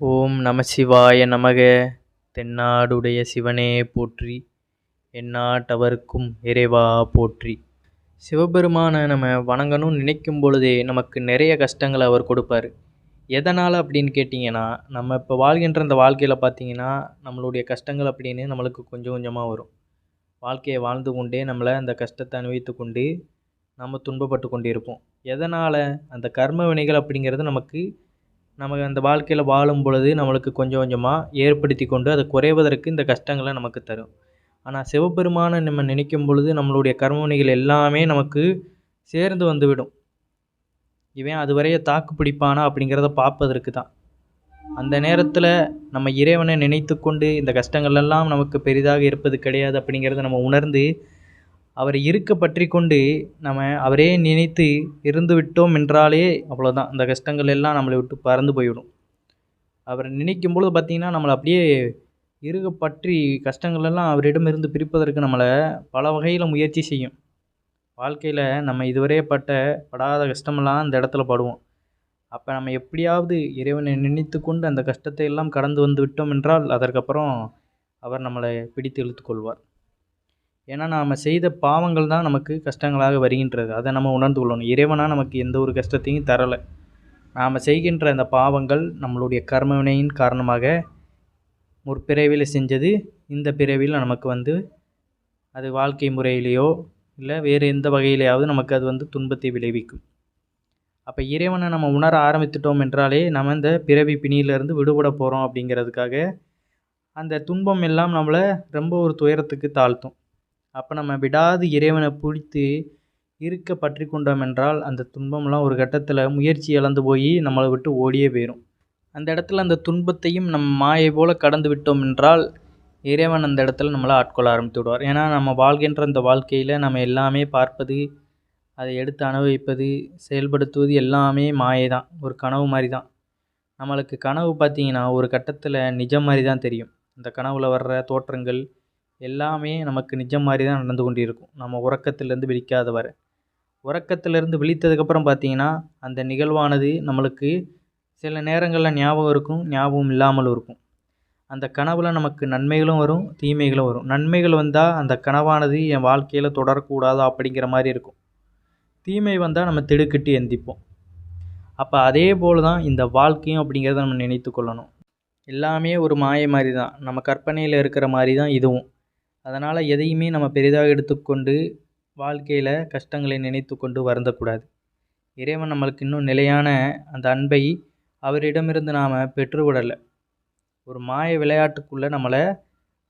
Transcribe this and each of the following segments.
ஓம் நமசிவாய நமக. தென்னாடுடைய சிவனே போற்றி. எந்நாட்டவர்க்கும் இறைவா போற்றி. சிவபெருமானை நம்ம வணங்கணும்னு நினைக்கும் பொழுதே நமக்கு நிறைய கஷ்டங்களை அவர் கொடுப்பார். எதனால் அப்படின்னு கேட்டிங்கன்னா நம்ம இப்போ வாழ்கின்ற இந்த வாழ்க்கையில் பார்த்தீங்கன்னா நம்மளுடைய கஷ்டங்கள் அப்படின்னு நம்மளுக்கு கொஞ்சம் கொஞ்சமாக வரும். வாழ்க்கையை வாழ்ந்து கொண்டே நம்மளை அந்த கஷ்டத்தை அனுபவித்து கொண்டு நம்ம துன்பப்பட்டு கொண்டு இருப்போம் எதனால்? அந்த கர்ம வினைகள் அப்படிங்கிறது நமக்கு நம்ம அந்த வாழ்க்கையில் வாழும் பொழுது நம்மளுக்கு கொஞ்சம் கொஞ்சமாக ஏற்படுத்தி கொண்டு அதை குறைவதற்கு இந்த கஷ்டங்களை நமக்கு தரும். ஆனால் சிவபெருமானை நம்ம நினைக்கும் பொழுது நம்மளுடைய கர்மவினைகள் எல்லாமே நமக்கு சேர்ந்து வந்துவிடும். இவன் அதுவரைய தாக்கு பிடிப்பானா அப்படிங்கிறத பார்ப்பதற்கு தான். அந்த நேரத்தில் நம்ம இறைவனை நினைத்து கொண்டு இந்த கஷ்டங்கள் எல்லாம் நமக்கு பெரிதாக இருப்பது கிடையாது அப்படிங்கிறத நம்ம உணர்ந்து அவரை இருக்க பற்றி கொண்டு நம்ம அவரே நினைத்து இருந்து விட்டோம் என்றாலே அவ்வளோதான் அந்த கஷ்டங்கள் எல்லாம் நம்மளை விட்டு பறந்து போய்விடும். அவரை நினைக்கும் பொழுது பார்த்திங்கன்னா நம்மளை அப்படியே இருக பற்றி கஷ்டங்களெல்லாம் அவரிடமிருந்து பிரிப்பதற்கு நம்மளை பல வகையில் முயற்சி செய்யும். வாழ்க்கையில் நம்ம இதுவரை பட்ட படாத கஷ்டமெல்லாம் அந்த இடத்துல படுவோம். அப்போ நம்ம எப்படியாவது இறைவனை நினைத்து கொண்டு அந்த கஷ்டத்தை எல்லாம் கடந்து வந்து விட்டோம் என்றால் அதற்கப்புறம் அவர் நம்மளை பிடித்து இழுத்து கொள்வார். ஏன்னா நாம் செய்த பாவங்கள் தான் நமக்கு கஷ்டங்களாக வருகின்றது. அதை நம்ம உணர்ந்து கொள்ளணும். இறைவனாக நமக்கு எந்த ஒரு கஷ்டத்தையும் தரலை. நாம் செய்கின்ற அந்த பாவங்கள் நம்மளுடைய கர்மவினையின் காரணமாக முற்பிறவியில் செஞ்சது இந்த பிறவியில் நமக்கு வந்து அது வாழ்க்கை முறையிலேயோ இல்லை வேறு எந்த வகையிலேயாவது நமக்கு அது வந்து துன்பத்தை விளைவிக்கும். அப்போ இறைவனை நம்ம உணர ஆரம்பித்துட்டோம் என்றாலே நம்ம இந்த பிறவி பிணியிலேருந்து விடுபட போகிறோம் அப்படிங்கிறதுக்காக அந்த துன்பம் எல்லாம் நம்மளை ரொம்ப ஒரு துயரத்துக்கு தாழ்த்தும். அப்போ நம்ம விடாது இறைவனை பிடித்து இருக்க பற்றி கொண்டோம் என்றால் அந்த துன்பம்லாம் ஒரு கட்டத்தில் முயற்சி இழந்து போய் நம்மளை விட்டு ஓடியே போயிடும் அந்த இடத்துல அந்த துன்பத்தையும் நம்ம மாயை போல் கடந்து விட்டோம் என்றால் இறைவன் அந்த இடத்துல நம்மளை ஆட்கொள்ள ஆரம்பித்து விடுவார். ஏன்னா நம்ம வாழ்கின்ற அந்த வாழ்க்கையில் நம்ம எல்லாமே பார்ப்பது அதை எடுத்து அனுபவிப்பது செயல்படுத்துவது எல்லாமே மாயை தான் ஒரு கனவு மாதிரி தான் நம்மளுக்கு கனவு பார்த்திங்கன்னா ஒரு கட்டத்தில் நிஜம் மாதிரி தான் தெரியும். அந்த கனவில் வர்ற தோற்றங்கள் எல்லாமே நமக்கு நிஜம் மாதிரி தான் நடந்து கொண்டு இருக்கும் நம்ம உறக்கத்திலேருந்து விழிக்காத வர உறக்கத்திலேருந்து விழித்ததுக்கப்புறம் பார்த்திங்கன்னா அந்த நிகழ்வானது நம்மளுக்கு சில நேரங்களில் ஞாபகம் இருக்கும் ஞாபகம் இல்லாமலும் இருக்கும். அந்த கனவில் நமக்கு நன்மைகளும் வரும் தீமைகளும் வரும். நன்மைகள் வந்தால் அந்த கனவானது என் வாழ்க்கையில் தொடரக்கூடாது அப்படிங்கிற மாதிரி இருக்கும். தீமை வந்தால் நம்ம திடுக்கிட்டு எந்திப்போம். அப்போ அதே போல் தான் இந்த வாழ்க்கையும் அப்படிங்கிறத நம்ம நினைத்து கொள்ளணும். எல்லாமே ஒரு மாய மாதிரி தான் நம்ம கற்பனையில் இருக்கிற மாதிரி தான் இதுவும். அதனால் எதையுமே நம்ம பெரிதாக எடுத்துக்கொண்டு வாழ்க்கையில் கஷ்டங்களை நினைத்து கொண்டு வருந்தக்கூடாது. இறைவன் நம்மளுக்கு இன்னும் நிலையான அந்த அன்பை அவரிடமிருந்து நாம் பெற்றுவிடலை ஒரு மாய விளையாட்டுக்குள்ளே நம்மளை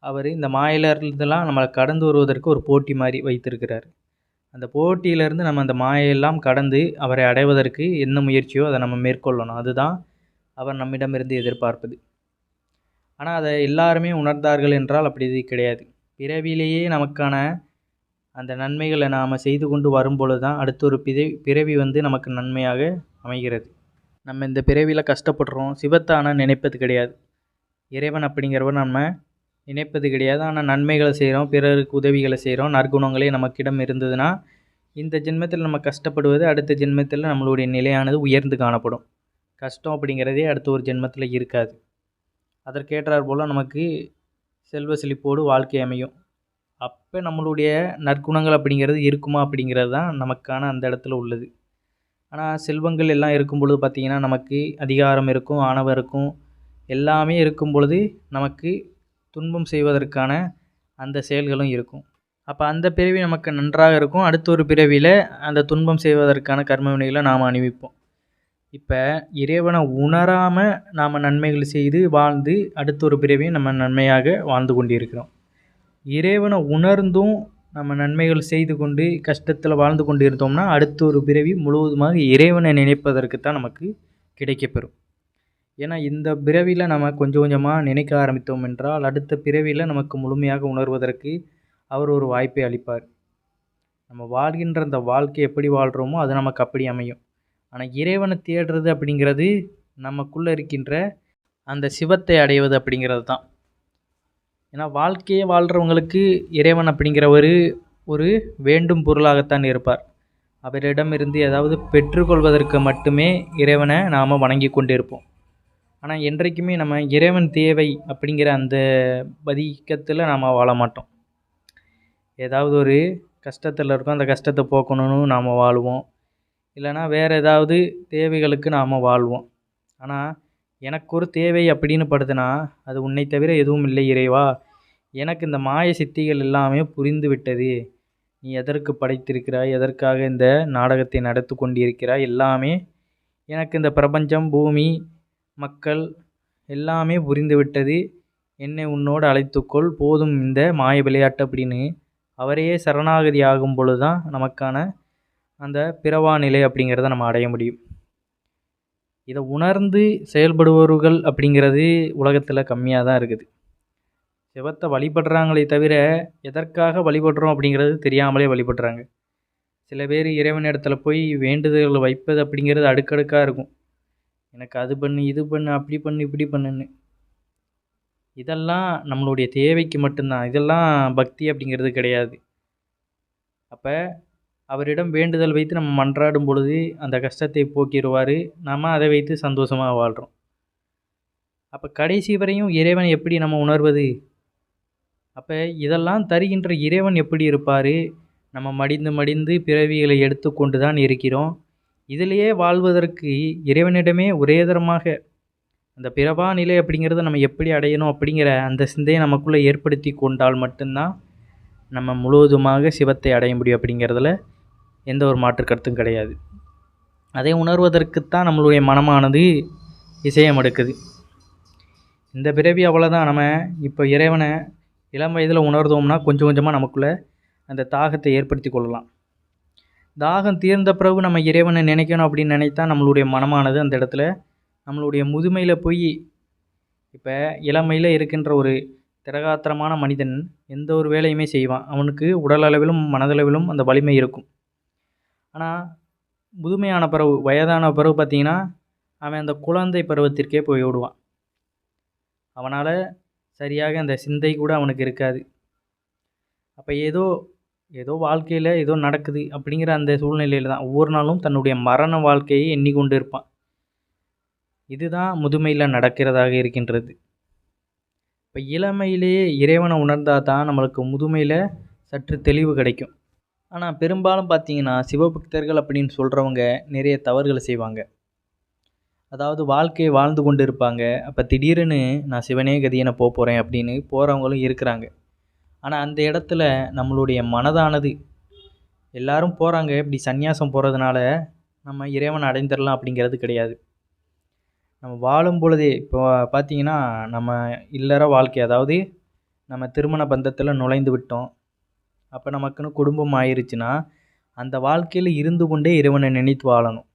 அவர் இந்த மாயிலிருந்துலாம் நம்மளை கடந்து வருவதற்கு ஒரு போட்டி மாதிரி வைத்திருக்கிறார். அந்த போட்டியிலேருந்து நம்ம அந்த மாயையெல்லாம் கடந்து அவரை அடைவதற்கு என்ன முயற்சியோ அதை நம்ம மேற்கொள்ளணும். அதுதான் அவர் நம்மிடமிருந்து எதிர்பார்ப்பது. ஆனால் அதை எல்லாருமே உணர்ந்தார்கள் என்றால் அப்படி இது கிடையாது. பிறவிலேயே நமக்கான அந்த நன்மைகளை நாம் செய்து கொண்டு வரும்பொழுது தான் அடுத்த ஒரு பிதை பிறவி வந்து நமக்கு நன்மையாக அமைகிறது. நம்ம இந்த பிறவியில் கஷ்டப்படுறோம் சிவத்தை ஆனால் நினைப்பது கிடையாது. இறைவன் அப்படிங்கிறவ நம்ம நினைப்பது கிடையாது. ஆனால் நன்மைகளை செய்கிறோம் பிறருக்கு உதவிகளை செய்கிறோம் நற்குணங்களே நமக்கிடம் இருந்ததுன்னா இந்த ஜென்மத்தில் நம்ம கஷ்டப்படுவது அடுத்த ஜென்மத்தில் நம்மளுடைய நிலையானது உயர்ந்து காணப்படும். கஷ்டம் அப்படிங்கிறதே அடுத்த ஒரு ஜென்மத்தில் இருக்காது. அதற்கேற்றார் போல் நமக்கு செல்வ செழிப்போடு வாழ்க்கை அமையும். அப்போ நம்மளுடைய நற்குணங்கள் அப்படிங்கிறது இருக்குமா அப்படிங்கிறது தான் நமக்கான அந்த இடத்துல உள்ளது. ஆனால் செல்வங்கள் எல்லாம் இருக்கும் பொழுது பார்த்திங்கன்னா நமக்கு அதிகாரம் இருக்கும் ஆணவம் இருக்கும். எல்லாமே இருக்கும் பொழுது நமக்கு துன்பம் செய்வதற்கான அந்த செயல்களும் இருக்கும். அப்போ அந்த பிறவி நமக்கு நன்றாக இருக்கும். அடுத்த ஒரு பிறவியில் அந்த துன்பம் செய்வதற்கான கர்ம வினைகளை நாம் அணிவிப்போம். இப்போ இறைவனை உணராமல் நாம் நன்மைகள் செய்து வாழ்ந்து அடுத்த ஒரு பிறவியும் நம்ம நன்மையாக வாழ்ந்து கொண்டிருக்கிறோம். இறைவனை உணர்ந்தும் நம்ம நன்மைகள் செய்து கொண்டு கஷ்டத்தில் வாழ்ந்து கொண்டு இருந்தோம்னா அடுத்த ஒரு பிறவி முழுவதுமாக இறைவனை நினைப்பதற்கு தான் நமக்கு கிடைக்கப்பெறும். ஏன்னா இந்த பிறவியில் நம்ம கொஞ்சம் கொஞ்சமாக நினைக்க ஆரம்பித்தோம் என்றால் அடுத்த பிறவியில் நமக்கு முழுமையாக உணர்வதற்கு அவர் ஒரு வாய்ப்பை அளிப்பார். நம்ம வாழ்கின்ற அந்த வாழ்க்கை எப்படி வாழ்கிறோமோ அது நமக்கு அப்படி அமையும். ஆனால் இறைவனை தேடுறது அப்படிங்கிறது நமக்குள்ளே இருக்கின்ற அந்த சிவத்தை அடைவது அப்படிங்கிறது தான். ஏன்னா வாழ்க்கையை வாழ்கிறவங்களுக்கு இறைவன் அப்படிங்கிற ஒரு ஒரு வேண்டும் பொருளாகத்தான் இருப்பார். அவரிடமிருந்து ஏதாவது பெற்றுக்கொள்வதற்கு மட்டுமே இறைவனை நாம் வணங்கி கொண்டிருப்போம். ஆனால் என்றைக்குமே நம்ம இறைவன் தேவை அப்படிங்கிற அந்த பதிக்கத்தில் நாம் வாழ மாட்டோம். ஏதாவது ஒரு கஷ்டத்தில் இருக்கோம் அந்த கஷ்டத்தை போக்கணும்னு நாம் வாழுவோம். இல்லைனா வேறு ஏதாவது தேவைகளுக்கு நாம் வாழ்வோம். ஆனால் எனக்கு ஒரு தேவை அப்படின்னு படுதுன்னா அது உன்னை தவிர எதுவும் இல்லை இறைவா. எனக்கு இந்த மாய சித்திகள் எல்லாமே புரிந்து விட்டது நீ எதற்கு படைத்திருக்கிறாய்? எதற்காக இந்த நாடகத்தை நடத்து கொண்டிருக்கிறாய்? எல்லாமே எனக்கு இந்த பிரபஞ்சம் பூமி மக்கள் எல்லாமே புரிந்து விட்டது என்னை உன்னோடு அழைத்துக்கொள். போதும் இந்த மாய விளையாட்டு அப்படின்னு அவரையே சரணாகதி ஆகும் பொழுது தான் நமக்கான அந்த பிறவா நிலை அப்படிங்கிறத நம்ம அடைய முடியும். இதை உணர்ந்து செயல்படுபவர்கள் அப்படிங்கிறது உலகத்தில் கம்மியாக தான் இருக்குது. சிவத்தை வழிபடுறாங்களே தவிர எதற்காக வழிபடுறோம் அப்படிங்கிறது தெரியாமலே வழிபடுறாங்க. சில பேர் இறைவன் இடத்துல போய் வேண்டுதல்கள் வைப்பது அப்படிங்கிறது அடுக்கடுக்காக இருக்கும். எனக்கு அது பண்ணு இது பண்ணு அப்படி பண்ணு இப்படி பண்ணுன்னு. இதெல்லாம் நம்மளுடைய தேவைக்கு மட்டும்தான். இதெல்லாம் பக்தி அப்படிங்கிறது கிடையாது. அப்போ அவரிடம் வேண்டுதல் வைத்து நம்ம மன்றாடும் பொழுது அந்த கஷ்டத்தை போக்கிடுவார். நம்ம அதை வைத்து சந்தோஷமாக வாழ்கிறோம் அப்போ கடைசி வரையும் இறைவன் எப்படி நம்ம உணர்வது? அப்போ இதெல்லாம் தருகின்ற இறைவன் எப்படி இருப்பார்? நம்ம மடிந்து மடிந்து பிறவிகளை எடுத்துக்கொண்டு தான் இருக்கிறோம். இதிலேயே வாழ்வதற்கு இறைவனிடமே ஒரே தரமாக அந்த பிறவா நிலை அப்படிங்கிறத நம்ம எப்படி அடையணும் அப்படிங்கிற அந்த சிந்தையை நமக்குள்ளே ஏற்படுத்தி கொண்டால் மட்டும்தான் நம்ம முழுவதுமாக சிவத்தை அடைய முடியும் அப்படிங்கிறதுல எந்த ஒரு மாற்று கருத்தும் கிடையாது. அதை உணர்வதற்குத்தான் நம்மளுடைய மனமானது இசையம் எடுக்குது இந்த பிறவி அவ்வளோதான் நம்ம இப்போ இறைவனை இளம் வயதில் உணர்ந்தோம்னா கொஞ்சம் கொஞ்சமாக நமக்குள்ளே அந்த தாகத்தை ஏற்படுத்தி கொள்ளலாம். தாகம் தீர்ந்த பிறகு நம்ம இறைவனை நினைக்கணும் அப்படின்னு நினைத்தா நம்மளுடைய மனமானது அந்த இடத்துல நம்மளுடைய முதுமையில் போய் இப்போ இளமையில் இருக்கின்ற ஒரு திரகாத்திரமான மனிதன் எந்த ஒரு வேலையுமே செய்வான். அவனுக்கு உடல் அளவிலும் மனதளவிலும் அந்த வலிமை இருக்கும். ஆனால் முதுமையான பிறகு வயதான பிறகு பார்த்திங்கன்னா அவன் அந்த குழந்தை பருவத்திற்கே போய் விடுவான் அவனால் சரியாக அந்த சிந்தை கூட அவனுக்கு இருக்காது. அப்போ ஏதோ ஏதோ வாழ்க்கையில் ஏதோ நடக்குது அப்படிங்கிற அந்த சூழ்நிலையில் தான். ஒவ்வொரு நாளும் தன்னுடைய மரண வாழ்க்கையை எண்ணிக்கொண்டு இருப்பான். இதுதான் முதுமையில் நடக்கிறதாக இருக்கின்றது. இப்போ இளமையிலேயே இறைவனை உணர்ந்தால் தான் நம்மளுக்கு முதுமையில் சற்று தெளிவு கிடைக்கும். ஆனால் பெரும்பாலும் பார்த்தீங்கன்னா சிவபக்தர்கள் அப்படின்னு சொல்கிறவங்க நிறைய தவறுகளை செய்வாங்க. அதாவது வாழ்க்கையை வாழ்ந்து கொண்டு இருப்பாங்க. அப்போ திடீர்னு நான் சிவனே கதியனை போக போகிறேன் அப்படின்னு போகிறவங்களும் இருக்கிறாங்க. ஆனால் அந்த இடத்துல நம்மளுடைய மனதானது எல்லாரும் போகிறாங்க இப்படி சந்நியாசம் போகிறதுனால நம்ம இறைவன் அடைந்துடலாம் அப்படிங்கிறது கிடையாது. நம்ம வாழும் பொழுதே இப்போ பார்த்தீங்கன்னா நம்ம இல்லற வாழ்க்கை அதாவது நம்ம திருமண பந்தத்தில் நுழைந்து விட்டோம். அப்போ நமக்குன்னு குடும்பம் ஆயிருச்சுன்னா அந்த வாழ்க்கையில் இருந்து கொண்டே இறைவனை நினைத்து வாழணும்.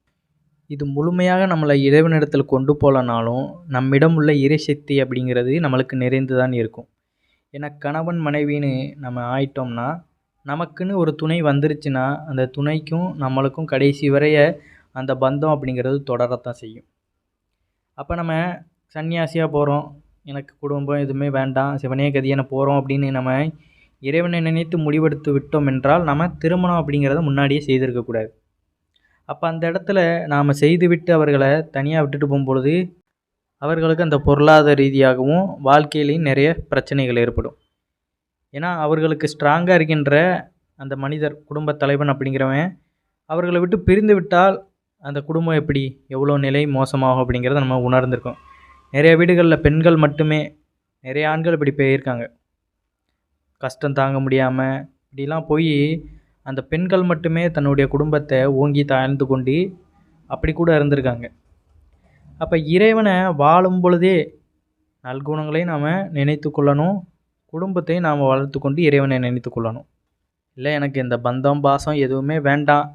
இது முழுமையாக நம்மளை இறைவனிடத்தில் கொண்டு போகலனாலும் நம்மிடம் உள்ள இறைசக்தி அப்படிங்கிறது நம்மளுக்கு நிறைந்து தான் இருக்கும். ஏன்னா கணவன் மனைவின்னு நம்ம ஆயிட்டோம்னா நமக்குன்னு ஒரு துணை வந்துருச்சுன்னா அந்த துணைக்கும் நம்மளுக்கும் கடைசி வரைய அந்த பந்தம் அப்படிங்கிறது தொடரத்தான் செய்யும். அப்போ நம்ம சன்னியாசியாக போகிறோம் எனக்கு குடும்பம் எதுவுமே வேண்டாம் சிவனே கதியான போகிறோம் அப்படின்னு நம்ம இறைவனை நினைத்து முடிவெடுத்து விட்டோம் என்றால் நம்ம திருமணம் அப்படிங்கிறத முன்னாடியே செய்திருக்கக்கூடாது அப்போ அந்த இடத்துல நாம் செய்துவிட்டு அவர்களை தனியாக விட்டுட்டு போகும்பொழுது அவர்களுக்கு அந்த பொருளாதார ரீதியாகவும் வாழ்க்கையிலையும் நிறைய பிரச்சனைகள் ஏற்படும். ஏன்னா அவர்களுக்கு ஸ்ட்ராங்காக இருக்கின்ற அந்த மனிதர் குடும்ப தலைவன் அப்படிங்கிறவன் அவர்களை விட்டு பிரிந்து விட்டால் அந்த குடும்பம் எப்படி எவ்வளோ நிலை மோசமாகும் அப்படிங்கிறத நம்ம உணர்ந்திருக்கோம். நிறைய வீடுகளில் பெண்கள் மட்டுமே நிறைய ஆண்கள் இப்படி போயிருக்காங்க. கஷ்டம் தாங்க முடியாமல் இப்படிலாம் போய் அந்த பெண்கள் மட்டுமே தன்னுடைய குடும்பத்தை ஓங்கி தாழ்ந்து கொண்டு அப்படி கூட இருந்திருக்காங்க. அப்போ இறைவனை வாழும் பொழுதே நல்குணங்களையும் நாம் நினைத்து கொள்ளணும் குடும்பத்தையும் நாம் வளர்த்து கொண்டு இறைவனை நினைத்து கொள்ளணும். இல்லை எனக்கு இந்த பந்தம் பாசம் எதுவுமே வேண்டாம்.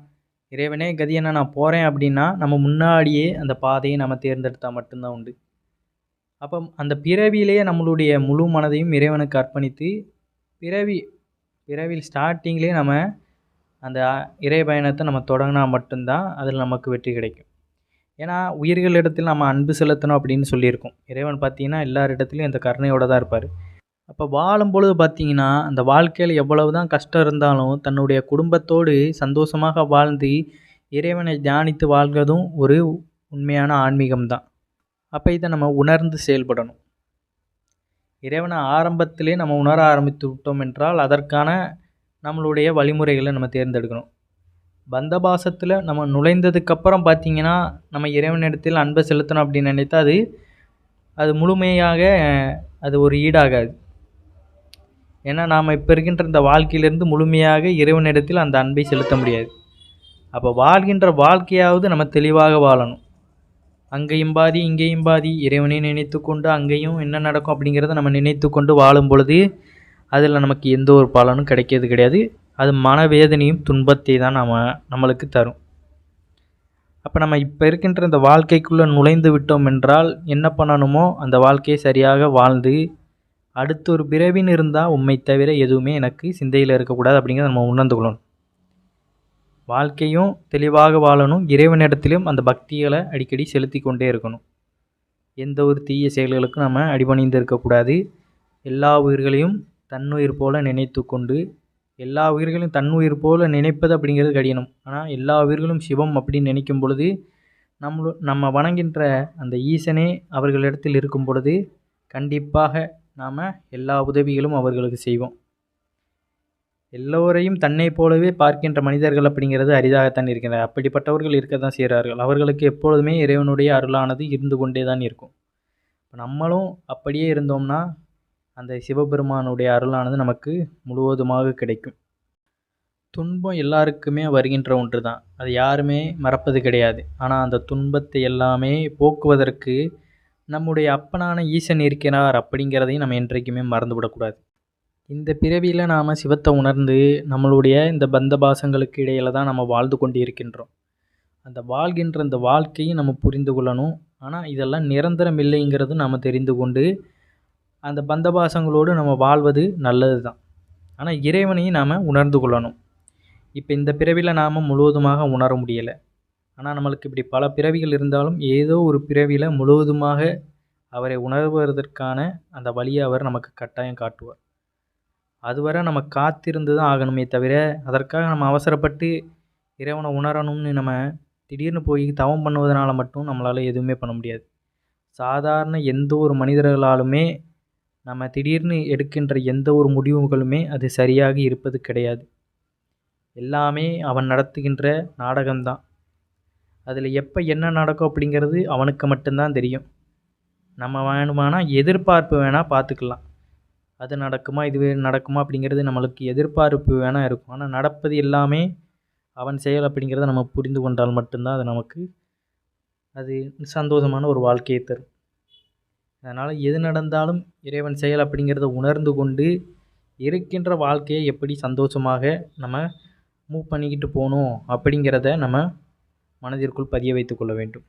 இறைவனே கதி என்ன நான் போகிறேன் அப்படின்னா நம்ம முன்னாடியே அந்த பாதையை நம்ம தேர்ந்தெடுத்தால் மட்டும்தான் உண்டு. அப்போ அந்த பிறவியிலேயே நம்மளுடைய முழு மனதையும் இறைவனுக்கு அர்ப்பணித்து பிறவி பிறவியில் ஸ்டார்டிங்லேயே நம்ம அந்த இறை பயணத்தை நம்ம தொடங்கினா மட்டும்தான் அதில் நமக்கு வெற்றி கிடைக்கும். ஏன்னா உயிர்களிடத்தில் நம்ம அன்பு செலுத்தணும் அப்படின்னு சொல்லியிருக்கோம். இறைவன் பார்த்தீங்கன்னா எல்லாரிடத்துலையும் இந்த கருணையோடு தான் இருப்பார். அப்போ வாழும்பொழுது பார்த்தீங்கன்னா அந்த வாழ்க்கையில் எவ்வளவு தான் கஷ்டம் இருந்தாலும் தன்னுடைய குடும்பத்தோடு சந்தோஷமாக வாழ்ந்து இறைவனை தியானித்து வாழ்கிறதும் ஒரு உண்மையான ஆன்மீகம் தான் அப்போ இதை நம்ம உணர்ந்து செயல்படணும். இறைவனை ஆரம்பத்திலே நம்ம உணர ஆரம்பித்து விட்டோம் என்றால் அதற்கான நம்மளுடைய வழிமுறைகளை நம்ம தேர்ந்தெடுக்கணும். பந்தபாசத்தில் நம்ம நுழைந்ததுக்கப்புறம் பார்த்திங்கன்னா நம்ம இறைவனிடத்தில் அன்பை செலுத்தணும் அப்படின்னு நினைத்தா அது அது முழுமையாக அது ஒரு ஈடாகாது. ஏன்னா நாம் இப்போ இருக்கின்ற இந்த வாழ்க்கையிலேருந்து முழுமையாக இறைவனிடத்தில் அந்த அன்பை செலுத்த முடியாது. அப்போ வாழ்கின்ற வாழ்க்கையாவது நம்ம தெளிவாக வாழணும். அங்கேயும் பாதி இங்கேயும் பாதி. இறைவனை நினைத்து கொண்டு அங்கேயும் என்ன நடக்கும் அப்படிங்கிறத நம்ம நினைத்து கொண்டு வாழும் பொழுது அதில் நமக்கு எந்த ஒரு பலனும் கிடைக்கிறது கிடையாது. அது மனவேதனையும் துன்பத்தை தான் நம்ம நம்மளுக்கு தரும். அப்போ நம்ம இப்போ இருக்கின்ற இந்த வாழ்க்கைக்குள்ளே நுழைந்து விட்டோம் என்றால் என்ன பண்ணணுமோ அந்த வாழ்க்கையை சரியாக வாழ்ந்து அடுத்த ஒரு பிறவின்னு இருந்தால் உண்மை தவிர எதுவுமே எனக்கு சிந்தையில் இருக்கக்கூடாது அப்படிங்கிறத நம்ம உணர்ந்து கொள்ளணும் வாழ்க்கையும் தெளிவாக வாழணும். இறைவனிடத்திலும் அந்த பக்திகளை அடிக்கடி செலுத்தி கொண்டே இருக்கணும். எந்த ஒரு தீய செயல்களுக்கும் நம்ம அடிபணிந்து இருக்கக்கூடாது எல்லா உயிர்களையும் தன்னுயிர் போல நினைத்து கொண்டு எல்லா உயிர்களையும் தன்னுயிர் போல நினைப்பது அப்படிங்கிறது கடினம். ஆனால் எல்லா உயிர்களும் சிவம் அப்படின்னு நினைக்கும் பொழுது நம்மளு நம்ம வணங்கின்ற அந்த ஈசனே அவர்களிடத்தில் இருக்கும் பொழுது கண்டிப்பாக நாம் எல்லா உதவிகளும் அவர்களுக்கு செய்வோம். எல்லோரையும் தன்னை போலவே பார்க்கின்ற மனிதர்கள் அப்படிங்கிறது அரிதாகத்தான் இருக்கின்றன. அப்படிப்பட்டவர்கள் இருக்க தான் செய்கிறார்கள். அவர்களுக்கு எப்பொழுதுமே இறைவனுடைய அருளானது இருந்து கொண்டே தான் இருக்கும் நம்மளும் அப்படியே இருந்தோம்னா அந்த சிவபெருமானுடைய அருளானது நமக்கு முழுவதுமாக கிடைக்கும். துன்பம் எல்லாருக்குமே வருகின்ற ஒன்று தான் அது யாருமே மறப்பது கிடையாது. ஆனால் அந்த துன்பத்தை எல்லாமே போக்குவதற்கு நம்முடைய அப்பனான ஈசன் இருக்கிறார் அப்படிங்கிறதையும் நம்ம என்றைக்குமே மறந்துவிடக்கூடாது. இந்த பிறவியில் நாம் சிவத்தை உணர்ந்து நம்மளுடைய இந்த பந்த பாசங்களுக்கு இடையில் தான் நம்ம வாழ்ந்து கொண்டு இருக்கின்றோம் அந்த வாழ்கின்ற அந்த வாழ்க்கையும் நம்ம புரிந்து கொள்ளணும். ஆனால் இதெல்லாம் நிரந்தரம் இல்லைங்கிறது நாம் தெரிந்து கொண்டு அந்த பந்தபாசங்களோடு நம்ம வாழ்வது நல்லது தான் ஆனால் இறைவனையும் நாம் உணர்ந்து கொள்ளணும். இப்போ இந்த பிறவியில் நாம் முழுவதுமாக உணர முடியலை. ஆனால் நம்மளுக்கு இப்படி பல பிறவிகள் இருந்தாலும் ஏதோ ஒரு பிறவியில் முழுவதுமாக அவரை உணர்வதற்கான அந்த வழியை அவர் நமக்கு கட்டாயம் காட்டுவார். அதுவரை நம்ம காத்திருந்து தான் ஆகணுமே தவிர அதற்காக நம்ம அவசரப்பட்டு இறைவனை உணரணும்னு நம்ம திடீர்னு போய் தவம் பண்ணுவதனால மட்டும் நம்மளால் எதுவுமே பண்ண முடியாது. சாதாரண எந்த ஒரு மனிதர்களாலுமே நம்ம திடீர்னு எடுக்கின்ற எந்த ஒரு முடிவுகளுமே அது சரியாக இருப்பது கிடையாது. எல்லாமே அவன் நடத்துகின்ற நாடகம்தான். அதில் எப்போ என்ன நடக்கும் அப்படிங்கிறது அவனுக்கு மட்டும்தான் தெரியும். நம்ம வேணுமானா எதிர்பார்ப்பு வேணால் பார்த்துக்கலாம். அது நடக்குமா இது நடக்குமா அப்படிங்கிறது நம்மளுக்கு எதிர்பார்ப்பு வேணால் இருக்கும். ஆனால் நடப்பது எல்லாமே அவன் செயல் அப்படிங்கிறத நம்ம புரிந்து கொண்டால் மட்டும்தான் அது நமக்கு அது சந்தோஷமான ஒரு வாழ்க்கையை தரும். அதனால் எது நடந்தாலும் இறைவன் செயல் அப்படிங்கிறத உணர்ந்து கொண்டு இருக்கின்ற வாழ்க்கையை எப்படி சந்தோஷமாக நம்ம மூவ் பண்ணிக்கிட்டு போகணும் அப்படிங்கிறத நம்ம மனதிற்குள் பதிய வைத்து கொள்ள வேண்டும்.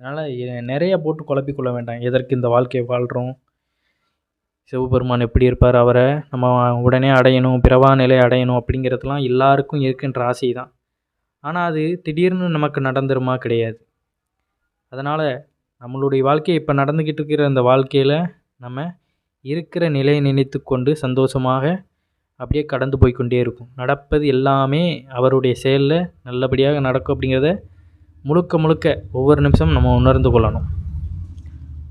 அதனால் நிறைய போட்டு குழப்பிக்கொள்ள வேண்டாம். எதற்கு இந்த வாழ்க்கையை வாழ்கிறோம் சிவபெருமான் எப்படி இருப்பார் அவரை நம்ம உடனே அடையணும் பிறவா நிலை அடையணும் அப்படிங்கிறதுலாம் எல்லாருக்கும் இருக்கின்ற ஆசை தான் ஆனால் அது திடீர்னு நமக்கு நடந்துருமா கிடையாது. அதனால் நம்மளுடைய வாழ்க்கை இப்போ நடந்துக்கிட்டு இருக்கிற அந்த வாழ்க்கையில் நம்ம இருக்கிற நிலையை நினைத்து கொண்டு சந்தோஷமாக அப்படியே கடந்து போய்க்கொண்டே இருக்கும். நடப்பது எல்லாமே அவருடைய செயலில் நல்லபடியாக நடக்கும் அப்படிங்கிறத முழுக்க முழுக்க ஒவ்வொரு நிமிஷமும் நம்ம உணர்ந்து கொள்ளணும்.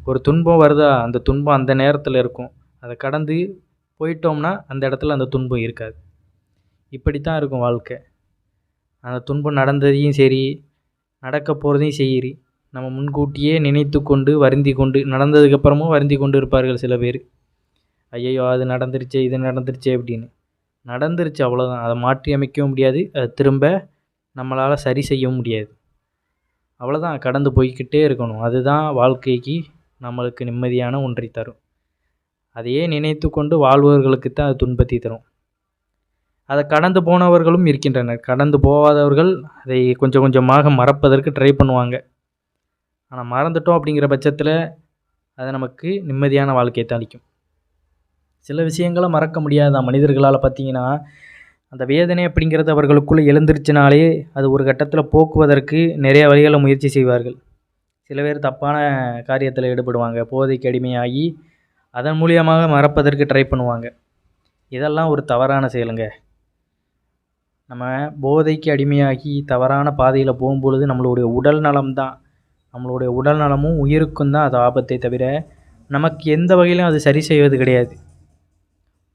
ஒரு துன்பம் வருதா அந்த துன்பம் அந்த நேரத்தில் இருக்கும். அதை கடந்து போயிட்டோம்னா அந்த இடத்துல அந்த துன்பம் இருக்காது. இப்படி தான் இருக்கும் வாழ்க்கை. அந்த துன்பம் நடந்ததையும் சரி நடக்க போகிறதையும் சரி நம்ம முன்கூட்டியே நினைத்து கொண்டு வருந்தி கொண்டு நடந்ததுக்கப்புறமும் வருந்தி கொண்டு இருப்பார்கள் சில பேர். ஐயையோ அது நடந்துருச்சே இது நடந்துருச்சே அப்படின்னு. நடந்துருச்சு அவ்வளோதான் அதை மாற்றி அமைக்கவும் முடியாது. அதை திரும்ப நம்மளால் சரி செய்யவும் முடியாது. அவ்வளோதான் கடந்து போய்கிட்டே இருக்கணும். அதுதான் வாழ்க்கைக்கு நம்மளுக்கு நிம்மதியான ஒன்றை தரும். அதையே நினைத்து கொண்டு வாழ்பவர்களுக்கு தான் அது துன்பத்தை தரும். அதை கடந்து போனவர்களும் இருக்கின்றனர். கடந்து போகாதவர்கள் அதை கொஞ்சம் கொஞ்சமாக மறப்பதற்கு ட்ரை பண்ணுவாங்க. ஆனால் மறந்துட்டோம் அப்படிங்கிற பட்சத்தில் அது நமக்கு நிம்மதியான வாழ்க்கையை தான் சில விஷயங்களை மறக்க முடியாத? மனிதர்களால் பார்த்திங்கன்னா அந்த வேதனை அப்படிங்கிறது அவர்களுக்குள்ளே எழுந்திருச்சினாலே அது ஒரு கட்டத்தில் போக்குவதற்கு நிறைய வழிகளை முயற்சி செய்வார்கள். சில பேர் தப்பான காரியத்தில் ஈடுபடுவாங்க. போதைக்கு அடிமையாகி அதன் மூலியமாக மறப்பதற்கு ட்ரை பண்ணுவாங்க. இதெல்லாம் ஒரு தவறான செயலுங்க. நம்ம போதைக்கு அடிமையாகி தவறான பாதையில் போகும்பொழுது நம்மளுடைய உடல் நலம் தான் நம்மளுடைய உடல் நலமும் உயிருக்கும் தான் அது ஆபத்தை தவிர நமக்கு எந்த வகையிலும் அது சரி செய்வது கிடையாது.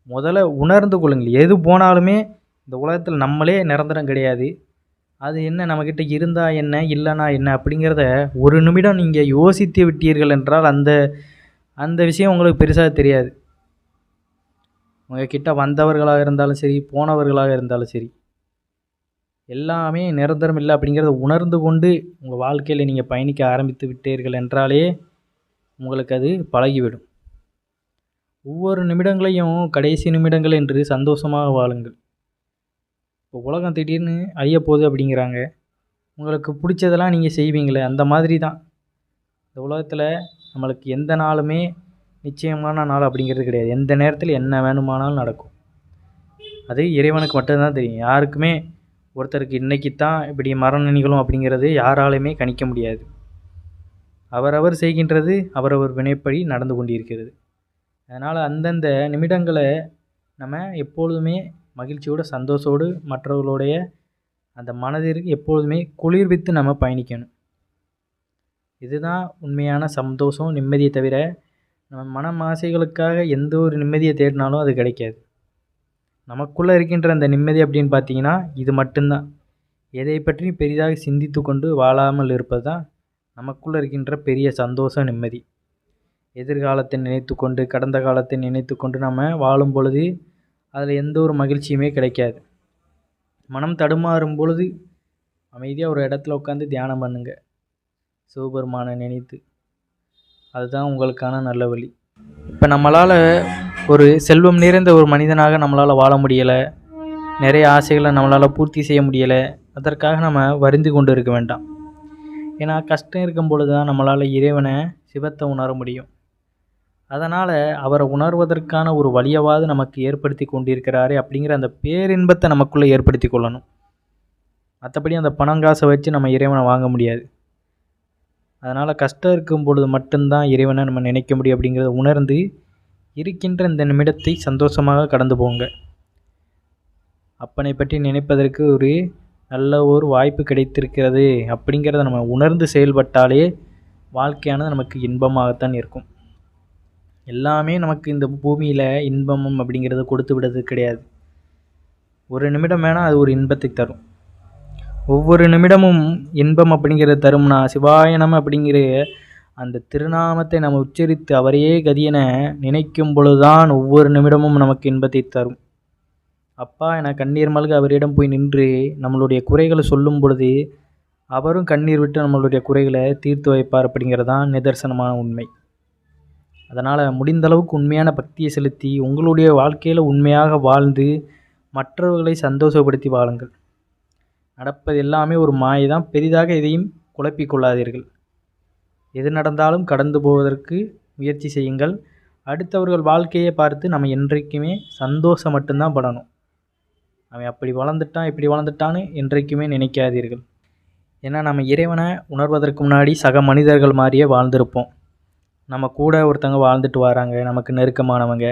முதல்ல உணர்ந்து கொள்ளுங்கள். எது போனாலுமே இந்த உலகத்தில் நம்மளே நிரந்தரம் கிடையாது. அது என்ன நம்மக்கிட்ட இருந்தால் என்ன இல்லைனா என்ன அப்படிங்கிறத ஒரு நிமிடம் நீங்கள் யோசித்து விட்டீர்கள் என்றால் அந்த அந்த விஷயம் உங்களுக்கு பெருசாக தெரியாது. உங்ககிட்ட வந்தவர்களாக இருந்தாலும் சரி போனவர்களாக இருந்தாலும் சரி எல்லாமே நிரந்தரம் இல்லை அப்படிங்கிறத உணர்ந்து கொண்டு உங்கள் வாழ்க்கையில் நீங்கள் பயணிக்க ஆரம்பித்து விட்டீர்கள் என்றாலே உங்களுக்கு அது பழகிவிடும். ஒவ்வொரு நிமிடங்களையும் கடைசி நிமிடங்கள் என்று சந்தோஷமாக வாழுங்கள். இப்போ உலகம் திடீர்னு அழிய போகுது அப்படிங்கிறாங்க. உங்களுக்கு பிடிச்சதெல்லாம் நீங்கள் செய்வீங்களே அந்த மாதிரி தான் இந்த உலகத்தில் நம்மளுக்கு எந்த நாளுமே நிச்சயமான நாள் அப்படிங்கிறது கிடையாது. எந்த நேரத்தில் என்ன வேணுமானாலும் நடக்கும். அது இறைவனுக்கு மட்டும்தான் தெரியும். யாருக்குமே ஒருத்தருக்கு இன்றைக்கி தான் இப்படி மரணம் நிகழும் அப்படிங்கிறது யாராலையுமே கணிக்க முடியாது. அவரவர் செய்கின்றது அவரவர் வினைப்படி நடந்து கொண்டிருக்கிறது. அதனால் அந்தந்த நிமிடங்களை நம்ம எப்பொழுதுமே மகிழ்ச்சியோடு சந்தோஷோடு மற்றவர்களுடைய அந்த மனதிற்கு எப்பொழுதுமே குளிர்வித்து நம்ம பயணிக்கணும். இதுதான் உண்மையான சந்தோஷம் நிம்மதியை தவிர நம்ம மனம் ஆசைகளுக்காக எந்த ஒரு நிம்மதியை தேடினாலும் அது கிடைக்காது. நமக்குள்ளே இருக்கின்ற அந்த நிம்மதி அப்படின்னு பார்த்தீங்கன்னா இது மட்டும்தான். எதை பற்றி பெரிதாக சிந்தித்து கொண்டு வாழாமல் இருப்பது தான் நமக்குள்ளே இருக்கின்ற பெரிய சந்தோஷம் நிம்மதி. எதிர்காலத்தை நினைத்து கொண்டு கடந்த காலத்தை நினைத்து கொண்டு நம்ம வாழும் பொழுது அதில் எந்த ஒரு மகிழ்ச்சியுமே கிடைக்காது. மனம் தடுமாறும் பொழுது அமைதியாக ஒரு இடத்துல உட்காந்து தியானம் பண்ணுங்கள் சிவபெருமானை நினைத்து. அதுதான் உங்களுக்கான நல்ல வழி. இப்போ நம்மளால் ஒரு செல்வம் நிறைந்த ஒரு மனிதனாக நம்மளால் வாழ முடியலை. நிறைய ஆசைகளை நம்மளால் பூர்த்தி செய்ய முடியலை. அதற்காக நம்ம வருந்து கொண்டு இருக்க வேண்டாம். ஏன்னா கஷ்டம் இருக்கும் பொழுது தான் நம்மளால் இறைவனை சிவத்தை உணர முடியும். அதனால் அவரை உணர்வதற்கான ஒரு வழியவாது நமக்கு ஏற்படுத்தி கொண்டிருக்கிறாரு அப்படிங்கிற அந்த பேரின்பத்தை நமக்குள்ளே ஏற்படுத்தி கொள்ளணும். மற்றபடி அந்த பணம் காசை வச்சு நம்ம இறைவனை வாங்க முடியாது. அதனால் கஷ்டம் இருக்கும் பொழுது மட்டும்தான் இறைவனை நம்ம நினைக்க முடியும் அப்படிங்கிறத உணர்ந்து இருக்கின்ற இந்த நிமிடத்தை சந்தோஷமாக கடந்து போங்க. அப்பனை பற்றி நினைப்பதற்கு ஒரு நல்ல ஒரு வாய்ப்பு கிடைத்திருக்கிறது அப்படிங்கிறத நம்ம உணர்ந்து செயல்பட்டாலே வாழ்க்கையானது நமக்கு இன்பமாகத்தான் இருக்கும். எல்லாமே நமக்கு இந்த பூமியில் இன்பமும் அப்படிங்கிறத கொடுத்து விடுறது கிடையாது. ஒரு நிமிடம் வேணால் அது ஒரு இன்பத்தை தரும். ஒவ்வொரு நிமிடமும் இன்பம் அப்படிங்கிற தரும்னா சிவாயனம் அப்படிங்கிற அந்த திருநாமத்தை நம்ம உச்சரித்து அவரையே கதியென நினைக்கும் பொழுதுதான் ஒவ்வொரு நிமிடமும் நமக்கு இன்பத்தை தரும். அப்பா என கண்ணீர் மல்க அவரிடம் போய் நின்று நம்மளுடைய குறைகளை சொல்லும் பொழுது அவரும் கண்ணீர் விட்டு நம்மளுடைய குறைகளை தீர்த்து வைப்பார் அப்படிங்கிறதான் நிதர்சனமான உண்மை. அதனால் முடிந்த அளவுக்கு உண்மையான பக்தியை செலுத்தி உங்களுடைய வாழ்க்கையில் உண்மையாக வாழ்ந்து மற்றவர்களை சந்தோஷப்படுத்தி வாழுங்கள். நடப்பது எல்லாமே ஒரு மாயை தான் பெரிதாக எதையும் குழப்பிக் கொள்ளாதீர்கள். எது நடந்தாலும் கடந்து போவதற்கு முயற்சி செய்யுங்கள். அடுத்தவர்கள் வாழ்க்கையை பார்த்து நம்ம என்றைக்குமே சந்தோஷம் மட்டும்தான் படணும். அவன் அப்படி வளர்ந்துட்டான் இப்படி வளர்ந்துட்டான்னு என்றைக்குமே நினைக்காதீர்கள். ஏன்னா நம்ம இறைவனை உணர்வதற்கு முன்னாடி சக மனிதர்கள் மாதிரியே வாழ்ந்திருப்போம். நம்ம கூட ஒருத்தவங்க வாழ்ந்துட்டு வராங்க நமக்கு நெருக்கமானவங்க.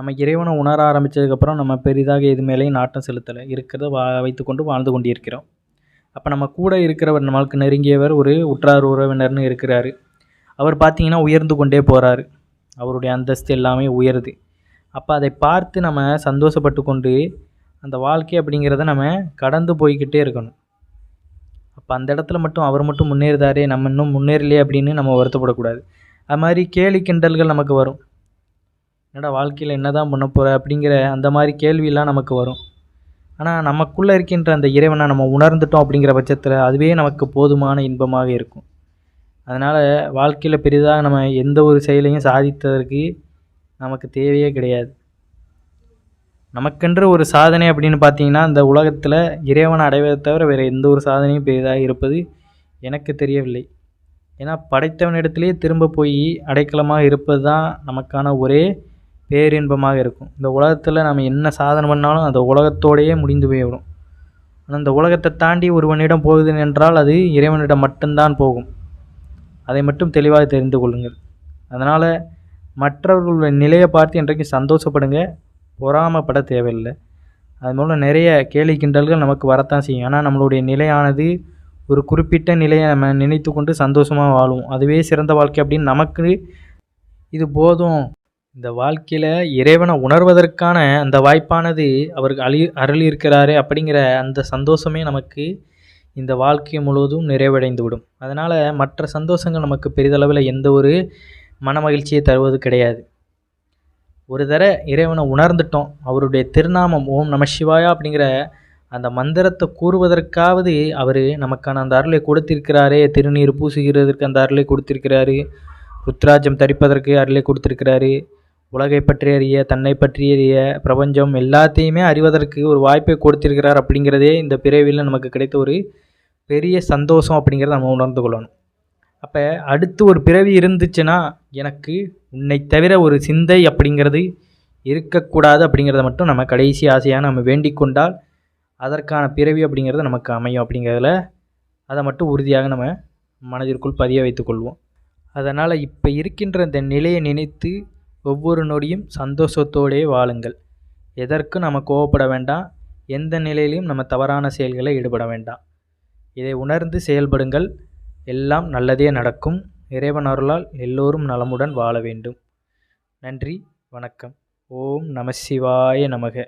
நம்ம இறைவனை உணர ஆரம்பித்ததுக்கப்புறம் நம்ம பெரிதாக எது மேலேயும் நாட்டம் செலுத்தலை. இருக்கிறத வா வைத்துக்கொண்டு வாழ்ந்து கொண்டிருக்கிறோம். அப்போ நம்ம கூட இருக்கிறவர் நம்மளுக்கு நெருங்கியவர் ஒரு உற்றார் உறவினர்னு இருக்கிறாரு. அவர் பார்த்திங்கன்னா உயர்ந்து கொண்டே போகிறாரு அவருடைய அந்தஸ்து எல்லாமே உயருது. அப்போ அதை பார்த்து நம்ம சந்தோஷப்பட்டு கொண்டு அந்த வாழ்க்கை அப்படிங்கிறத நம்ம கடந்து போய்கிட்டே இருக்கணும். அப்போ அந்த இடத்துல மட்டும் அவர் மட்டும் முன்னேறுதாரே நம்ம இன்னும் முன்னேறலையே அப்படின்னு நம்ம வருத்தப்படக்கூடாது. அது மாதிரி கேலி கிண்டல்கள் நமக்கு வரும். என்னடா வாழ்க்கையில் என்ன தான் பண்ண போகிற அப்படிங்கிற அந்த மாதிரி கேள்வியெல்லாம் நமக்கு வரும். ஆனால் நமக்குள்ளே இருக்கின்ற அந்த இறைவனை நம்ம உணர்ந்துட்டோம் அப்படிங்கிற பட்சத்தில் அதுவே நமக்கு போதுமான இன்பமாக இருக்கும். அதனால் வாழ்க்கையில் பெரிதாக நம்ம எந்த ஒரு செயலையும் சாதித்ததற்கு நமக்கு தேவையே கிடையாது. நமக்கென்று ஒரு சாதனை அப்படின்னு பார்த்தீங்கன்னா இந்த உலகத்தில் இறைவனை அடைவதை தவிர வேறு எந்த ஒரு சாதனையும் பெரிதாக இருப்பது எனக்கு தெரியவில்லை. ஏன்னா படைத்தவனிடத்திலே திரும்ப போய் அடைக்கலமாக இருப்பது தான் நமக்கான ஒரே பேரின்பமாக இருக்கும். இந்த உலகத்தில் நம்ம என்ன சாதனை பண்ணாலும் அந்த உலகத்தோடையே முடிந்து போய்விடும். ஆனால் இந்த உலகத்தை தாண்டி ஒருவனிடம் போகுது என்றால் அது இறைவனிடம் மட்டும்தான் போகும். அதை மட்டும் தெளிவாக தெரிந்து கொள்ளுங்கள். அதனால் மற்றவர்களுடைய நிலையை பார்த்து இன்றைக்கும் சந்தோஷப்படுங்க. பொறாமப்பட தேவையில்லை. அது மூலம் நிறைய கேலி கிண்டல்கள் நமக்கு வரத்தான் செய்யும். ஆனால் நம்மளுடைய நிலையானது ஒரு குறிப்பிட்ட நிலையை நம்ம நினைத்து கொண்டு சந்தோஷமாக வாழும். அதுவே சிறந்த வாழ்க்கை அப்படின்னு நமக்கு இது போதும். இந்த வாழ்க்கையில் இறைவனை உணர்வதற்கான அந்த வாய்ப்பானது அவருக்கு அழி அருளியிருக்கிறாரே அப்படிங்கிற அந்த சந்தோஷமே நமக்கு இந்த வாழ்க்கை முழுவதும் நிறைவடைந்து விடும் அதனால் மற்ற சந்தோஷங்கள் நமக்கு பெரிதளவில் எந்த ஒரு மன மகிழ்ச்சியை தருவது கிடையாது. ஒரு தர இறைவனை உணர்ந்துட்டோம். அவருடைய திருநாமம் ஓம் நம சிவாயா அப்படிங்கிற அந்த மந்திரத்தை கூறுவதற்காவது அவர் நமக்கான அந்த அருளை கொடுத்திருக்கிறாரே. திருநீர் பூசுகிறதற்கு அந்த அருளை கொடுத்திருக்கிறாரு. ருத்ராஜம் தரிப்பதற்கு அருளை கொடுத்திருக்கிறாரு. உலகை பற்றி அறிய தன்னை பற்றி அறிய பிரபஞ்சம் எல்லாத்தையுமே அறிவதற்கு ஒரு வாய்ப்பை கொடுத்திருக்கிறார் அப்படிங்கிறதே இந்த பிறவியில் நமக்கு கிடைத்த ஒரு பெரிய சந்தோஷம் அப்படிங்கிறத நம்ம உணர்ந்து கொள்ளணும். அப்போ அடுத்து ஒரு பிறவி இருந்துச்சுன்னா எனக்கு உன்னை தவிர ஒரு சிந்தை அப்படிங்கிறது இருக்கக்கூடாது அப்படிங்கிறத மட்டும் நம்ம கடைசி ஆசையாக நம்ம வேண்டிக் கொண்டால் அதற்கான பிறவி அப்படிங்கிறது நமக்கு அமையும் அப்படிங்கிறதுல அதை மட்டும் உறுதியாக நம்ம மனதிற்குள் பதிய வைத்துக்கொள்வோம் அதனால் இப்போ இருக்கின்ற இந்த நிலையை நினைத்து ஒவ்வொரு நொடியும் சந்தோஷத்தோடே வாழுங்கள். எதற்கும் நம்ம கோவப்பட வேண்டாம்? எந்த நிலையிலையும் நம்ம தவறான செயல்களை ஈடுபட வேண்டாம். இதை உணர்ந்து செயல்படுங்கள். எல்லாம் நல்லதே நடக்கும். இறைவன் அருளால் எல்லோரும் நலமுடன் வாழ வேண்டும். நன்றி வணக்கம். ஓம் நம சிவாய நமக.